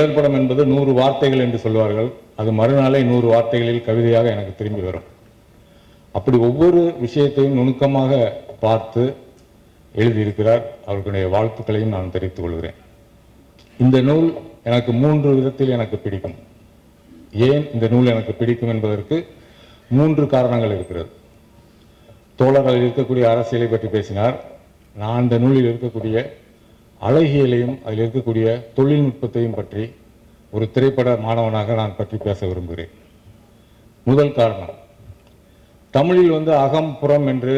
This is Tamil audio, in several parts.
கிளர்படம் என்பது நூறு வார்த்தைகள் என்று சொல்வார்கள். அது மறுநாளே நூறு வார்த்தைகளில் கவிதையாக எனக்கு திரும்பி வரும். அப்படி ஒவ்வொரு விஷயத்தையும் நுணுக்கமாக பார்த்து எழுதியிருக்கிறார். அவர்களுடைய வாழ்த்துக்களையும் நான் தெரிவித்துக் கொள்கிறேன். இந்த நூல் எனக்கு மூன்று விதத்தில் எனக்கு பிடிக்கும். ஏன் இந்த நூல் எனக்கு பிடிக்கும் என்பதற்கு மூன்று காரணங்கள் இருக்கிறது. தோழர்கள் இருக்கக்கூடிய அரசியலை பற்றி பேசினார். நான் இந்த நூலில் இருக்கக்கூடிய அழகியலையும் அதில் இருக்கக்கூடிய தொழில்நுட்பத்தையும் பற்றி ஒரு திரைப்பட மாணவனாக நான் பற்றி பேச விரும்புகிறேன். முதல் காரணம் தமிழில் வந்து அகம் புறம் என்று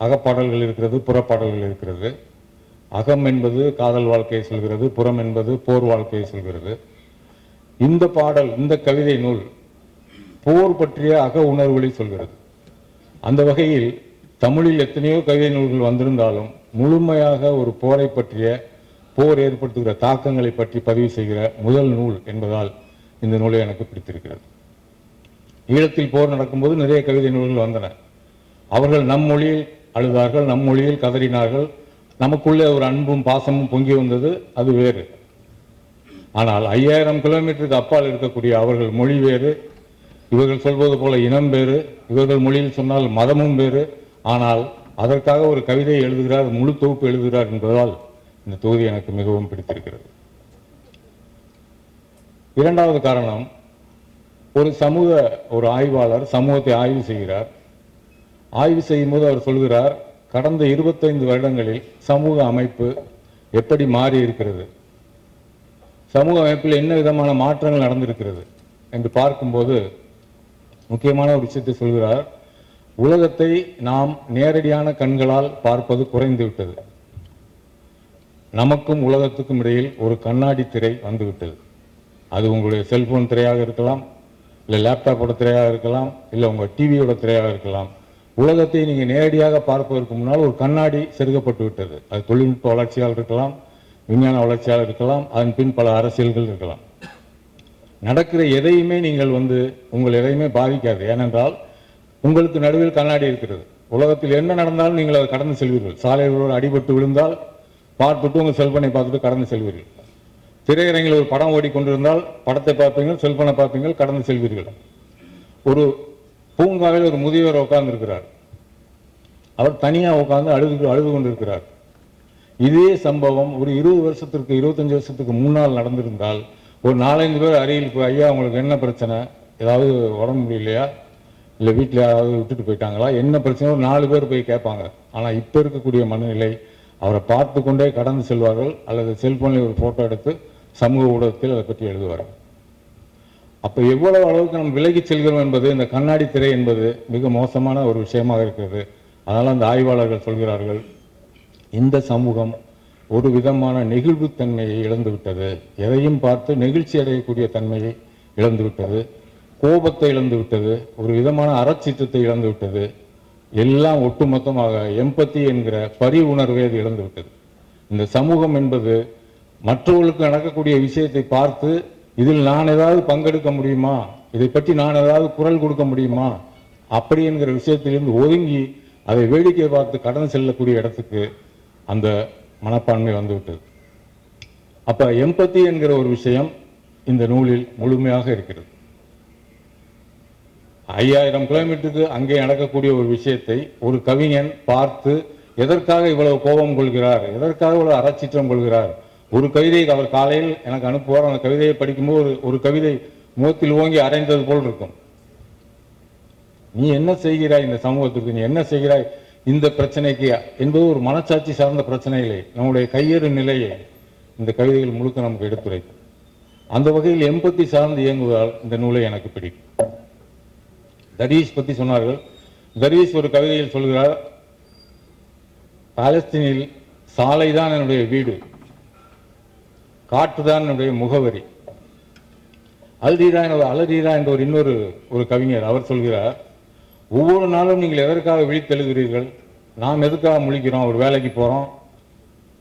அகப்பாடல்கள் இருக்கிறது புறப்பாடல்கள் இருக்கிறது. அகம் என்பது காதல் வாழ்க்கையை சொல்கிறது புறம் என்பது போர் வாழ்க்கையை சொல்கிறது. இந்த பாடல் இந்த கவிதை நூல் போர் பற்றிய அக உணர்வுகளை சொல்கிறது. அந்த வகையில் தமிழில் எத்தனையோ கவிதை நூல்கள் வந்திருந்தாலும் முழுமையாக ஒரு போரை பற்றிய போர் ஏற்படுத்துகிற தாக்கங்களை பற்றி பதிவு செய்கிற முதல் நூல் என்பதால் இந்த நூலை எனக்கு பிடித்திருக்கிறது. ஈழத்தில் போர் நடக்கும்போது நிறைய கவிதை நூல்கள் வந்தன. அவர்கள் நம் மொழியில் அழுதார்கள் நம் மொழியில் கதறினார்கள். நமக்குள்ளே ஒரு அன்பும் பாசமும் பொங்கி வந்தது அது வேறு. ஆனால் ஐயாயிரம் கிலோமீட்டருக்கு அப்பால் இருக்கக்கூடிய அவர்கள் மொழி வேறு. இவர்கள் சொல்வது போல இனம் வேறு. இவர்கள் மொழியில் சொன்னால் மதமும் வேறு. ஆனால் அதற்காக ஒரு கவிதை எழுதுகிறார் முழு தொகுப்பு எழுதுகிறார் என்பதால் இந்த தொகுதி எனக்கு மிகவும் பிடித்திருக்கிறது. இரண்டாவது காரணம் ஒரு சமூக ஒரு ஆய்வாளர் சமூகத்தை ஆய்வு செய்கிறார். ஆய்வு செய்யும் போது அவர் சொல்கிறார் கடந்த இருபத்தைந்து வருடங்களில் சமூக அமைப்பு எப்படி மாறி இருக்கிறது சமூக அமைப்பில் என்ன விதமான மாற்றங்கள் நடந்திருக்கிறது? என்று பார்க்கும்போது முக்கியமான ஒரு விஷயத்தை சொல்கிறார் உலகத்தை நாம் நேரடியான கண்களால் பார்ப்பது குறைந்து விட்டது. நமக்கும் உலகத்துக்கும் இடையில் ஒரு கண்ணாடி திரை வந்துவிட்டது. அது உங்களுடைய செல்போன் திரையாக இருக்கலாம் இல்லை லேப்டாப்போட திரையாக இருக்கலாம் இல்லை உங்கள் டிவியோட திரையாக இருக்கலாம். உலகத்தை நீங்கள் நேரடியாக பார்ப்பதற்கு முன்னால் ஒரு கண்ணாடி செருகப்பட்டு விட்டது. அது தொழில்நுட்ப வளர்ச்சியால் இருக்கலாம் விஞ்ஞான வளர்ச்சியால் இருக்கலாம் அதன் பின் பல அரசியல்கள் இருக்கலாம். நடக்கிற எதையுமே நீங்கள் வந்து உங்கள் எதையுமே பாதிக்காது. ஏனென்றால் உங்களுக்கு நடுவில் கண்ணாடி இருக்கிறது. உலகத்தில் என்ன நடந்தாலும் நீங்கள் அதை கடந்து செல்வீர்கள். சாலையில் அடிபட்டு விழுந்தால் பார்த்துட்டு உங்கள் செல்போனை பார்த்துட்டு கடந்து செல்வீர்கள். திரையரங்கில் ஒரு படம் ஓடிக்கொண்டிருந்தால் படத்தை பார்ப்பீங்கள் செல்போனை பார்ப்பீங்கள் கடந்து செல்வீர்கள். ஒரு பூங்காவில் ஒரு முதியவர் உட்கார்ந்துருக்கிறார். அவர் தனியாக உட்கார்ந்து அழுது அழுது கொண்டிருக்கிறார். இதே சம்பவம் ஒரு இருபது வருஷத்திற்கு இருபத்தஞ்சு வருஷத்துக்கு முன்னால் நடந்திருந்தால் ஒரு நாலஞ்சு பேர் அருகில் போய் ஐயா உங்களுக்கு என்ன பிரச்சனை? ஏதாவது உடம்பு முடியலையா? இல்லை வீட்டில் யாராவது விட்டுட்டு போயிட்டாங்களா? என்ன பிரச்சனை? ஒரு நாலு பேர் போய் கேட்பாங்க. ஆனால் இப்போ இருக்கக்கூடிய மனநிலை அவரை பார்த்து கொண்டே கடந்து செல்வார்கள் அல்லது செல்போனில் ஒரு ஃபோட்டோ எடுத்து சமூக ஊடகத்தில் அதை பற்றி எழுதுவார்கள் அப்போ எவ்வளவு அளவுக்கு நம்ம விலகி செல்கிறோம் என்பது இந்த கண்ணாடி திரை என்பது மிக மோசமான ஒரு விஷயமாக இருக்கிறது. அதனால் அந்த ஆய்வாளர்கள் சொல்கிறார்கள் இந்த சமூகம் ஒரு விதமான நெகிழ்வுத்தன்மையை இழந்து விட்டது. எதையும் பார்த்து நெகிழ்ச்சி அடையக்கூடிய தன்மையை இழந்து விட்டது. கோபத்தை இழந்து விட்டது. ஒரு விதமான அறச்சீற்றத்தை இழந்து விட்டது. எல்லாம் ஒட்டுமொத்தமாக எம்பத்தி என்கிற பரி உணர்வை அது இழந்துவிட்டது. இந்த சமூகம் என்பது மற்றவர்களுக்கு நடக்கக்கூடிய விஷயத்தை பார்த்து இதில் நான் ஏதாவது பங்கெடுக்க முடியுமா? இதை பற்றி நான் ஏதாவது குரல் கொடுக்க முடியுமா? அப்படி என்கிற விஷயத்திலிருந்து ஒதுங்கி அதை வேடிக்கை பார்த்து கடந்து செல்லக்கூடிய இடத்துக்கு அந்த மனப்பான்மை வந்துவிட்டது. அப்ப எம்பத்தி என்கிற ஒரு விஷயம் இந்த நூலில் முழுமையாக இருக்கிறது. ஐயாயிரம் கிலோமீட்டருக்கு அங்கே நடக்கக்கூடிய ஒரு விஷயத்தை ஒரு கவிஞன் பார்த்து எதற்காக இவ்வளவு கோபம் கொள்கிறார்? எதற்காக இவ்வளவு அறச்சீற்றம் கொள்கிறார்? ஒரு கவிதை அவர் காலையில் எனக்கு அனுப்புவார். அந்த கவிதையை படிக்கும்போது ஒரு ஒரு கவிதை முகத்தில் ஓங்கி அரைந்தது போல் இருக்கும். நீ என்ன செய்கிறாய் இந்த சமூகத்திற்கு? நீ என்ன செய்கிறாய் இந்த பிரச்சனைக்கு? என்பது ஒரு மனச்சாட்சி சார்ந்த பிரச்சனை இல்லை நம்முடைய கையேறு நிலையை இந்த கவிதைகள் முழுக்க நமக்கு எடுத்துரைக்கும். அந்த வகையில் எம்பத்தி சார்ந்து இயங்குவதால் இந்த நூலை எனக்கு பிடிக்கும். தரீஷ் பத்தி சொன்னார்கள். தரீஷ் ஒரு கவிதையில் சொல்கிறார் பாலஸ்தீனில் சாலை தான் என்னுடைய வீடு காற்று தான் என்னுடைய முகவரி. அல்தீரா என்ற அலதீரா என்ற ஒரு இன்னொரு ஒரு கவிஞர் அவர் சொல்கிறார் ஒவ்வொரு நாளும் நீங்கள் எதற்காக விழித்தெழுகிறீர்கள் நாம் எதுக்காக முழிக்கிறோம்? ஒரு வேலைக்கு போறோம்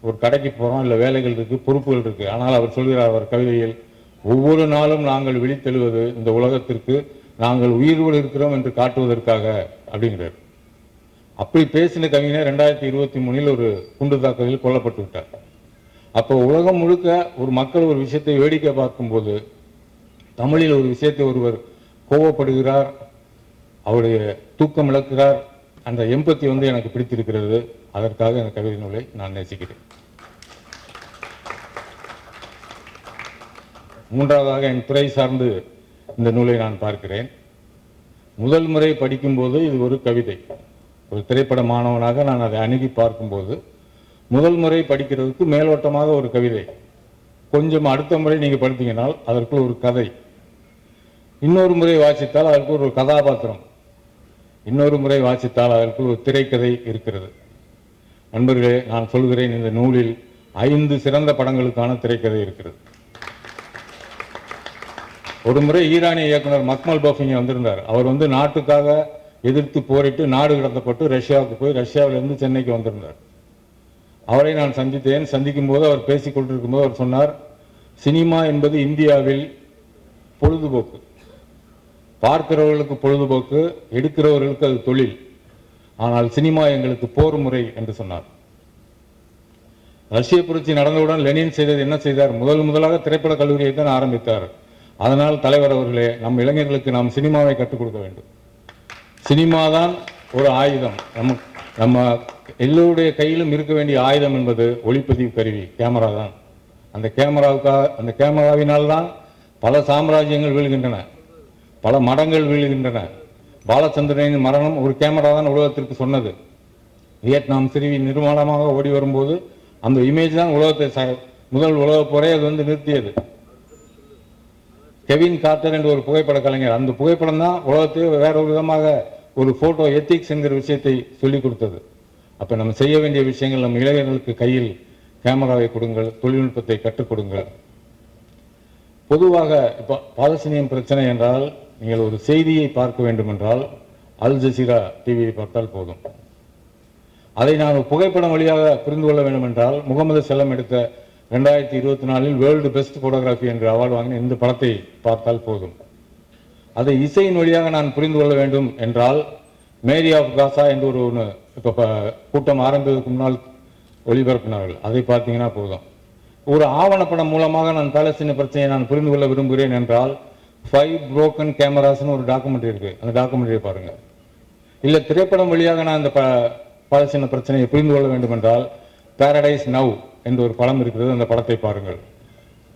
ஒரு கடைக்கு போறோம் இல்லை வேலைகள் இருக்கு பொறுப்புகள் இருக்கு. ஆனால் அவர் சொல்கிறார் அவர் கவிதையில் ஒவ்வொரு நாளும் நாங்கள் விழித்தெழுவது இந்த உலகத்திற்கு நாங்கள் உயிரோடு இருக்கிறோம் என்று காட்டுவதற்காக அப்படிங்கிறார். அப்படி பேசின கவிஞர் ரெண்டாயிரத்தி இருபத்தி மூணில் ஒரு குண்டு தாக்குதலில் கொல்லப்பட்டு விட்டார். அப்போ உலகம் முழுக்க ஒரு மக்கள் ஒரு விஷயத்தை வேடிக்கை பார்க்கும்போது தமிழில் ஒரு விஷயத்தை ஒருவர் கோவப்படுகிறார் அவருடைய தூக்கம் இழக்கிறார் அந்த எம்பத்தி வந்து எனக்கு பிடித்திருக்கிறது. அதற்காக இந்த கவிதை நூலை நான் நேசிக்கிறேன். மூன்றாவதாக என் துறை சார்ந்து இந்த நூலை நான் பார்க்கிறேன். முதல் முறை படிக்கும்போது இது ஒரு கவிதை. ஒரு திரைப்பட மாணவனாக நான் அதை அணுகி பார்க்கும்போது முதல் முறை படிக்கிறதுக்கு மேலோட்டமாக ஒரு கவிதை. கொஞ்சம் அடுத்த முறை நீங்க படித்தீங்கன்னால் அதற்குள் ஒரு கதை. இன்னொரு முறை வாசித்தால் அதற்கு ஒரு கதாபாத்திரம். இன்னொரு முறை வாசித்தால் அதற்குள் ஒரு திரைக்கதை இருக்கிறது. நண்பர்களே நான் சொல்கிறேன் இந்த நூலில் ஐந்து சிறந்த படங்களுக்கான திரைக்கதை இருக்கிறது. ஒரு முறை ஈரானிய இயக்குனர் மக்மல் பஃபிங்க வந்திருந்தார். அவர் வந்து நாட்டுக்காக எதிர்த்து போரிட்டு நாடு கடத்தப்பட்டு ரஷ்யாவுக்கு போய் ரஷ்யாவிலேருந்து சென்னைக்கு வந்திருந்தார். அவரை நான் சந்தித்தேன். சந்திக்கும் போது அவர் பேசிக் கொண்டிருக்கும் போது அவர் சொன்னார் சினிமா என்பது இந்தியாவில் பொழுதுபோக்கு. பார்க்கிறவர்களுக்கு பொழுதுபோக்கு எடுக்கிறவர்களுக்கு அது தொழில். ஆனால் சினிமா எங்களுக்கு போர் முறை என்று சொன்னார். ரஷ்ய புரட்சி நடந்தவுடன் லெனின் செய்தது என்ன செய்தார்? முதல் முதலாக திரைப்பட கல்லூரியை தான் ஆரம்பித்தார். அதனால் தலைவர் அவர்களே நம் இளைஞர்களுக்கு நாம் சினிமாவை கற்றுக் கொடுக்க வேண்டும். சினிமா தான் ஒரு ஆயுதம். நம்ம நம்ம எல்லோருடைய கையிலும் இருக்க வேண்டிய ஆயுதம் என்பது ஒளிப்பதிவு கருவி கேமரா தான். அந்த கேமராவுக்காக அந்த கேமராவினால் தான் பல சாம்ராஜ்யங்கள் வீழ்கின்றன பல மடங்கள் வீழ்கின்றன. பாலச்சந்திரனின் மரணம் ஒரு கேமரா தான் உலகத்திற்கு சொன்னது. வியட்நாம் சிறுவி நிர்மாணமாக ஓடி வரும்போது அந்த இமேஜ் தான் உலகத்தை ச- முதல் உலகப் போரை அது வந்து நிறுத்தியது. கெவின் கார்டர் என்ற ஒரு புகைப்பட கலைஞர். அந்த புகைப்படம் தான் உலகத்தையே வேற ஒரு விதமாக ஒரு போட்டோ எத்திக்ஸ் என்கிற விஷயத்தை சொல்லிக் கொடுத்தது. அப்ப நம்ம செய்ய வேண்டிய விஷயங்கள் நம்ம இளைஞர்களுக்கு கையில் கேமராவை கொடுங்கள் தொழில்நுட்பத்தை கற்றுக் கொடுங்கள். பொதுவாக இப்போ பாலஸ்தீனியம் பிரச்சனை என்றால் நீங்கள் ஒரு செய்தியை பார்க்க வேண்டும் என்றால் அல் ஜசீரா டிவியை பார்த்தால் போதும். அதை நான் புகைப்படம் வழியாக புரிந்து கொள்ள வேண்டும் என்றால் முகமது செல்லம் எடுத்த ரெண்டாயிரத்தி இருபத்தி நாலில் வேர்ல்டு பெஸ்ட் போட்டோகிராஃபி என்ற அவார்டு வாங்கின இந்த படத்தை பார்த்தால் போதும். அதை இசையின் வழியாக நான் புரிந்து கொள்ள வேண்டும் என்றால் மேரி ஆஃப் காசா என்று ஒரு ஒன்று இப்போ கூட்டம் ஆரம்பிப்பதற்கு முன்னால் ஒளிபரப்பினார்கள். அதை பார்த்தீங்கன்னா போதும். ஒரு ஆவணப்படம் மூலமாக நான் பாலஸ்தீன பிரச்சனையை நான் புரிந்து கொள்ள விரும்புகிறேன் என்றால் ஃபைவ் புரோக்கன் கேமராஸ்னு ஒரு டாக்குமெண்ட்ரி இருக்கு. அந்த டாக்குமெண்ட்ரியை பாருங்கள் இல்லை திரைப்படம் வழியாக நான் இந்த ப- பாலஸ்தீன பிரச்சனையை புரிந்து கொள்ள வேண்டும் என்றால் பேரடைஸ் நவ் என்ற ஒரு படம் இருக்கிறது அந்த படத்தை பாருங்கள்.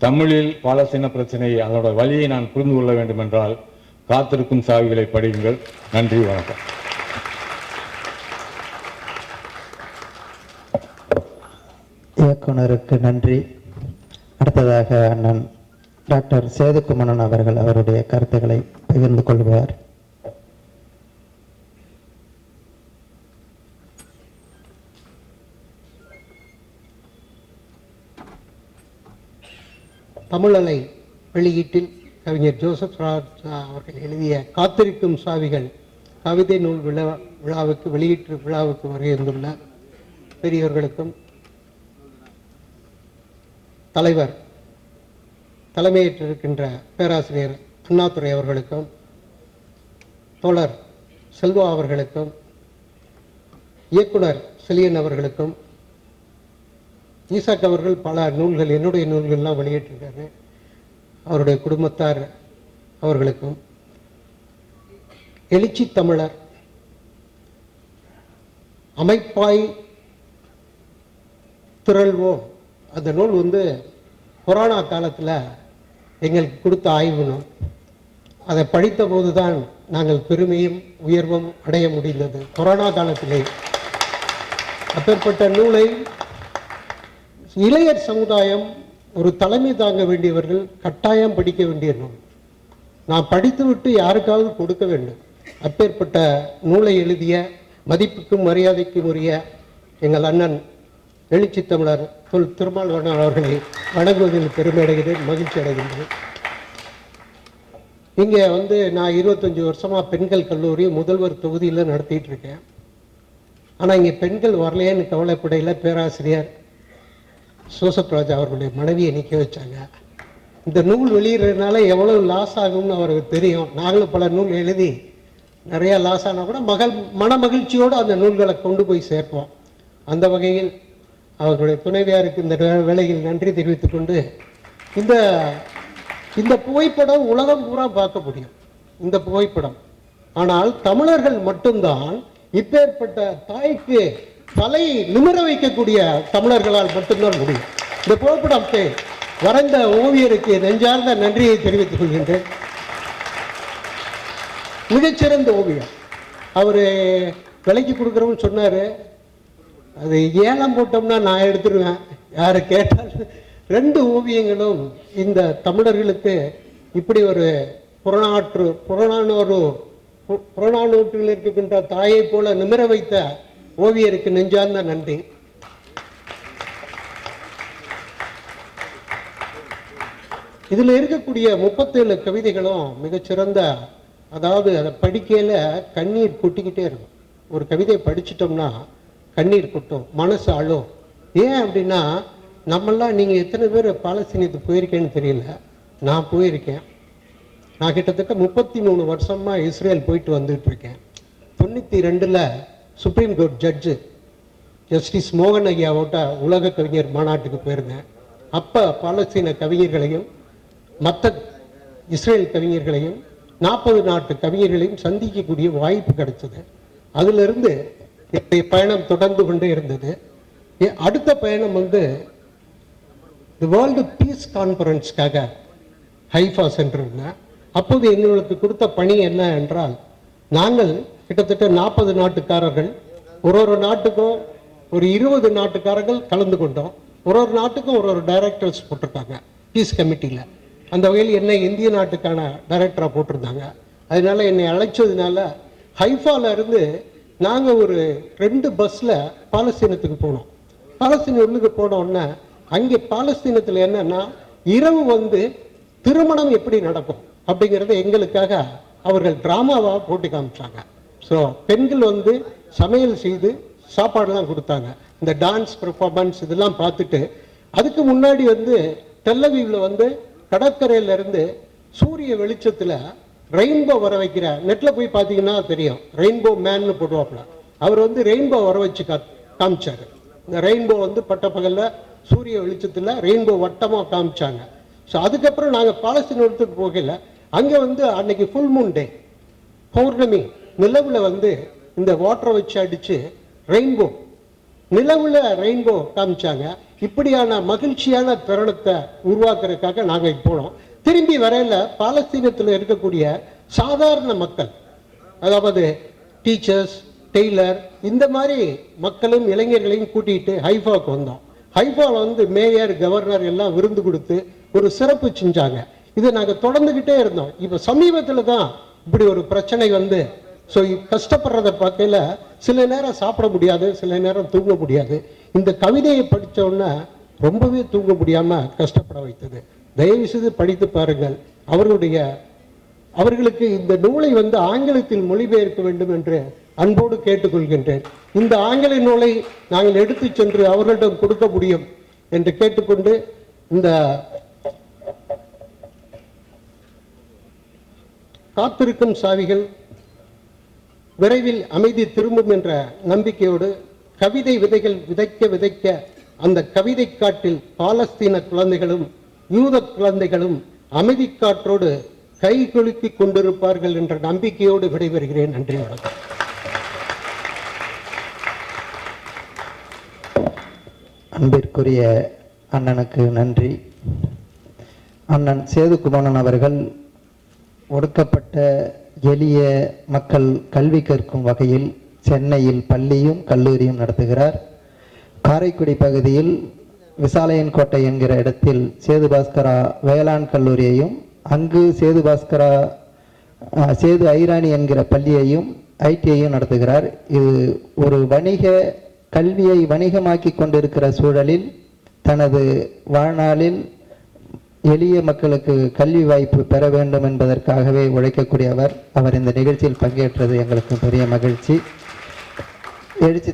தமிழில் பாலஸ்தீன பிரச்சனையை அதோட வழியை நான் புரிந்து கொள்ள வேண்டும் என்றால் காத்திருக்கும் சாவிகளை படியுங்கள். நன்றி வணக்கம். இயக்குனருக்கு நன்றி. அடுத்ததாக அண்ணன் டாக்டர் சேதுக்குமணன் அவர்கள் அவருடைய கருத்துக்களை பகிர்ந்து கொள்வார். தமிழலை வெளியீட்டில் கவிஞர் ஜோசப் ராஜ் அவர்கள் எழுதிய காத்திருக்கும் சாவிகள் கவிதை நூல் விழா விழாவுக்கு வெளியீட்டு விழாவுக்கு வருகின்றுள்ள பெரியவர்களுக்கும் தலைவர் தலைமையேற்றிருக்கின்ற பேராசிரியர் அண்ணாதுரை அவர்களுக்கும் தோழர் செல்வா அவர்களுக்கும் இயக்குனர் செலியன் அவர்களுக்கும் ஈசாக் அவர்கள் பல நூல்கள் என்னுடைய நூல்கள்லாம் வெளியிட்டிருக்காரு. அவருடைய குடும்பத்தார் அவர்களுக்கும். எழுச்சி தமிழர். அமைப்பாய் திரள்வோம். அந்த நூல் வந்து கொரோனா காலத்தில் எங்களுக்கு கொடுத்த ஆய்வு நூல். அதை படித்த போது தான் நாங்கள் பெருமையும் உயர்வும் அடைய முடிந்தது. கொரோனா காலத்திலே அப்பேற்பட்ட நூலை இளையர் சமுதாயம் ஒரு தலைமை தாங்க வேண்டியவர்கள் கட்டாயம் படிக்க வேண்டிய நூல் நான் படித்துவிட்டு யாருக்காவது கொடுக்க வேண்டும். அப்பேற்பட்ட நூலை எழுதிய மதிப்புக்கும் மரியாதைக்கும் உரிய எங்கள் அண்ணன் எழுச்சி தமிழர் தொல் திருமால்வண்ணன் அவர்களை வணங்குவதில் பெருமை அடைகிறேன் மகிழ்ச்சி அடைகின்றேன். இங்கே வந்து நான் இருபத்தஞ்சி வருஷமாக பெண்கள் கல்லூரி முதல்வர் தொகுதியில் நடத்திட்டு இருக்கேன். ஆனால் இங்கே பெண்கள் வரலையேன்னு கவலைப்படையில் பேராசிரியர் சோசப்ராஜா அவர்களுடைய மனைவியை நிற்க வச்சாங்க. இந்த நூல் வெளியிடுறதுனால எவ்வளவு லாஸ் ஆகும்னு அவருக்கு தெரியும். நாங்களும் பல நூல் எழுதி நிறையா லாஸ் ஆனால் கூட மகள் மன மகிழ்ச்சியோடு அந்த நூல்களை கொண்டு போய் சேர்ப்போம். அந்த வகையில் அவர்களுடைய துணைவியாருக்கு இந்த வே- நன்றி தெரிவித்துக் கொண்டு இந்த இந்த புகைப்படம் உலகம் பூரா பார்க்க முடியும். இந்த புகைப்படம். ஆனால் தமிழர்கள் மட்டும்தான் இப்பேற்பட்ட தாய்க்கு தலை நிமிர வைக்கக்கூடிய தமிழர்களால் மட்டும்தான் முடியும். இந்த புகைப்படத்தை வரைந்த ஓவியருக்கு நெஞ்சார்ந்த நன்றியை தெரிவித்துக் கொள்கின்றேன். மிகச்சிறந்த ஓவியம். அவர் விலைக்கு கொடுக்குறோம்னு சொன்னார் அது ஏலம் போட்டோம்னா நான் எடுத்துருவேன். யார் கேட்டால் ரெண்டு ஓவியங்களும் இந்த தமிழர்களுக்கு இப்படி ஒரு புறநாற்று புறநானூறு பு- புறநானூற்றில் இருக்கின்ற தாயை போல நிமிர வைத்த ஓவியருக்கு நெஞ்சார்ந்த நன்றி. இதில் இருக்கக்கூடிய முப்பத்தேழு கவிதைகளும் மிகச்சிறந்த அதாவது அதை படிக்கையில் கண்ணீர் கொட்டிக்கிட்டே இருக்கும். ஒரு கவிதையை படிச்சிட்டோம்னா கண்ணீர் கொட்டும் மனசு அழும். ஏன் அப்படின்னா நம்மெல்லாம் நீங்கள் எத்தனை பேர் பாலஸ்தீனத்துக்கு போயிருக்கேன்னு தெரியல. நான் போயிருக்கேன். நான் கிட்டத்தட்ட முப்பத்தி மூணு வருஷமாக இஸ்ரேல் போயிட்டு வந்துட்டு இருக்கேன். தொண்ணூற்றி ரெண்டில் சுப்ரீம் கோர்ட் ஜட்ஜு ஜஸ்டிஸ் மோகன் ஐயாவோட உலக கவிஞர் மாநாட்டுக்கு போயிருந்தேன். அப்போ பாலஸ்தீன கவிஞர்களையும் மற்ற இஸ்ரேல் கவிஞர்களையும் நாற்பது நாட்டு கவிஞர்களையும் சந்திக்கக்கூடிய வாய்ப்பு கிடைச்சது. அதிலிருந்து என்னுடைய பயணம் தொடர்ந்து கொண்டே இருந்தது. அடுத்த பயணம் வந்து தி வேர்ல்டு பீஸ் கான்ஃபரன்ஸ்க்காக ஹைஃபா சென்றிருந்தேன். அப்போது எங்களுக்கு கொடுத்த பணி என்ன என்றால் நாங்கள் கிட்டத்தட்ட நாற்பது நாட்டுக்காரர்கள். ஒரு ஒரு நாட்டுக்கும் ஒரு இருபது நாட்டுக்காரர்கள் கலந்து கொண்டோம். ஒரு ஒரு நாட்டுக்கும் ஒரு ஒரு டைரக்டர்ஸ் போட்டிருக்காங்க பீஸ் கமிட்டியில் அந்த வகையில் என்னை இந்திய நாட்டுக்கான டைரக்டராக போட்டிருந்தாங்க. அதனால என்னை அழைச்சதுனால ஹைஃபால இருந்து நாங்கள் ஒரு ரெண்டு பஸ்ஸில் பாலஸ்தீனத்துக்கு போனோம். பாலஸ்தீன உள்ளுக்கு போன அங்கே பாலஸ்தீனத்தில் என்னன்னா இரவு வந்து திருமணம் எப்படி நடக்கும் அப்படிங்கிறத எங்களுக்காக அவர்கள் டிராமாவாக போட்டு காமிச்சாங்க. ஸோ பெண்கள் வந்து சமையல் செய்து சாப்பாடுலாம் கொடுத்தாங்க. இந்த டான்ஸ் பெர்ஃபார்மன்ஸ் இதெல்லாம் பார்த்துட்டு அதுக்கு முன்னாடி வந்து டெல்லவீவில் வந்து கடற்கரையில இருந்து சூரிய வெளிச்சத்தில் ரெயின்போ வர வைக்கிற நெட்டில் போய் பார்த்தீங்கன்னா தெரியும். ரெயின்போ மேன்னு போடுவாப்புல. அவர் வந்து ரெயின்போ வர வச்சு கா காமிச்சாரு. இந்த ரெயின்போ வந்து பட்டப்பகல்ல சூரிய வெளிச்சத்தில் ரெயின்போ வட்டமாக காமிச்சாங்க. ஸோ அதுக்கப்புறம் நாங்கள் பாலஸ்தீனத்துக்கு போகல அங்கே வந்து அன்னைக்கு ஃபுல் மூன் டே பௌர்ணமி. நிலவில் வந்து இந்த வாட்டரை வச்சு அடித்து ரெயின்போ நிலவுல ரெயின்போ காமிச்சாங்க. இப்படியான மகிழ்ச்சியான தருணத்தை உருவாக்குறதுக்காக நாங்கள் போனோம். திரும்பி வரையில் பாலஸ்தீனத்தில் இருக்கக்கூடிய சாதாரண மக்கள் அதாவது டீச்சர்ஸ் டெய்லர் இந்த மாதிரி மக்களும் இளைஞர்களையும் கூட்டிகிட்டு ஹைஃபாவுக்கு வந்தோம். ஹைஃபாவில் வந்து மேயர் கவர்னர் எல்லாம் விருந்து கொடுத்து ஒரு சிறப்பு செஞ்சாங்க. இதை நாங்கள் தொடர்ந்துக்கிட்டே இருந்தோம். இப்போ சமீபத்தில் தான் இப்படி ஒரு பிரச்சனை வந்து ஸோ கஷ்டப்படுறத பார்க்கையில சில நேரம் சாப்பிட முடியாது சில நேரம் தூங்க முடியாது. இந்த கவிதையை படிச்ச உடனே ரொம்பவே தூங்க முடியாம கஷ்டப்பட வைத்தது. தயவு செய்து படித்து பாருங்கள். அவர்களுடைய அவர்களுக்கு இந்த நூலை வந்து ஆங்கிலத்தில் மொழிபெயர்க்க வேண்டும் என்று அன்போடு கேட்டுக்கொள்கின்றேன். இந்த ஆங்கில நூலை நாங்கள் எடுத்து சென்று அவர்களிடம் கொடுக்க முடியும் என்று கேட்டுக்கொண்டு இந்த காத்திருக்கும் சாவிகள் விரைவில் அமைதி திரும்பும் என்ற நம்பிக்கையோடு கவிதை விதைகள் விதைக்க விதைக்க அந்த கவிதை காட்டில் பாலஸ்தீன குழந்தைகளும் யூத குழந்தைகளும் அமைதி காற்றோடு கை குலுக்கி கொண்டிருப்பார்கள் என்ற நம்பிக்கையோடு விடைபெறுகிறேன். நன்றி வணக்கம். அன்பிற்குரிய அண்ணனுக்கு நன்றி. அண்ணன் சேதுகுமணன் அவர்கள் ஒடுக்கப்பட்ட எளிய மக்கள் கல்வி கற்கும் வகையில் சென்னையில் பள்ளியும் கல்லூரியும் நடத்துகிறார். காரைக்குடி பகுதியில் விசாலையன்கோட்டை என்கிற இடத்தில் சேது பாஸ்கரா வேளாண் கல்லூரியையும் அங்கு சேது பாஸ்கரா சேது ஐராணி என்கிற பள்ளியையும் ஐடியையும் நடத்துகிறார். இது ஒரு வணிக கல்வியை வணிகமாக்கி கொண்டிருக்கிற சூழலில் தனது வாழ்நாளில் எளிய மக்களுக்கு கல்வி வாய்ப்பு பெற வேண்டும் என்பதற்காகவே உழைக்கக்கூடியவர். அவர் இந்த நிகழ்ச்சியில் பங்கேற்றது எங்களுக்கு பெரிய மகிழ்ச்சி. எழுச்சி